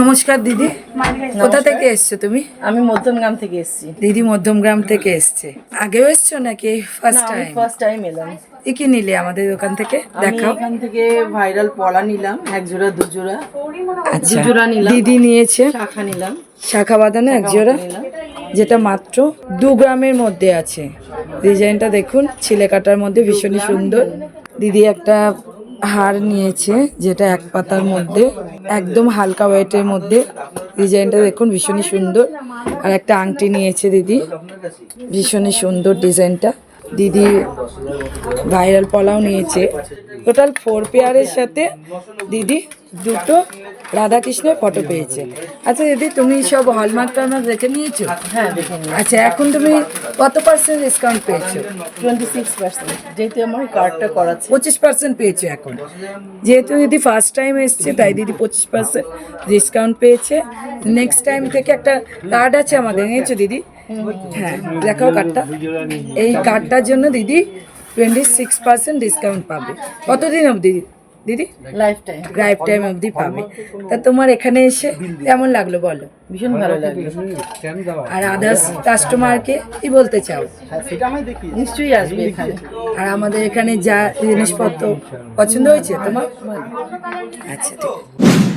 নমস্কার দিদি। কোথা থেকে এসছো তুমি? আমি মধ্যমগ্রাম থেকে এসেছি। দিদি মধ্যমগ্রাম থেকে এসছে। আগেও এসছো নাকি ফার্স্ট টাইম ফার্স্ট টাইম এলাম। কি কি নিলে আমাদের দোকান থেকে? দেখাও। এখান থেকে ভাইরাল পলা নিলাম এক জোড়া দু জোড়া আচ্ছা। জোড়া নিলাম। দিদি নিয়েছে। শাখা নিলাম। শাখা বাঁধানো এক জোড়া যেটা মাত্র দু গ্রামের মধ্যে আছে। ডিজাইনটা দেখুন ছিলে কাটার মধ্যে ভীষণই সুন্দর। দিদি একটা হার নিয়েছে, যেটা এক পাতার মধ্যে, একদম হালকা ওয়েটের মধ্যে। ডিজাইনটা দেখুন, ভীষণই সুন্দর। আর একটা আংটি নিয়েছে দিদি। ভীষণই সুন্দর ডিজাইনটা দিদি ভাইরাল পলাও নিয়েছে। টোটাল ফোর পেয়ারের সাথে দিদি দুটো রাধাকৃষ্ণের ফটো পেয়েছে। আচ্ছা দিদি তুমি সব হলমার্ক টলমার্ক দেখে নিয়েছো? হ্যাঁ দেখে আচ্ছা এখন তুমি কত পার্সেন্ট ডিসকাউন্ট পেয়েছ? টোয়েন্টি সিক্স পার্সেন্ট যেহেতু আমার কার্ডটা করাচ্ছে পঁচিশ পার্সেন্ট পেয়েছ এখন। যেহেতু দিদি ফার্স্ট টাইম এসছে তাই দিদি পঁচিশ পার্সেন্ট ডিসকাউন্ট পেয়েছে। নেক্সট টাইম থেকে একটা কার্ড আছে আমাদের নিয়েছো দিদি? হ্যাঁ দেখাও কার্ডটা এই কার্ডটার জন্য দিদি টোয়েন্টি সিক্স পার্সেন্ট ডিসকাউন্ট পাবে। কতদিন অবধি দিদি? লাইফ টাইম লাইফ টাইম অবধি পাবে। তা তোমার এখানে এসে কেমন লাগল বলো? ভীষণ ভালো লাগল। আর আদার্স কাস্টমারকে কি বলতে চাও? নিশ্চয়ই আসবে এখানে। আর আমাদের এখানে যা জিনিসপত্র পছন্দ হয়েছে তোমার? আচ্ছা ঠিক। আছে।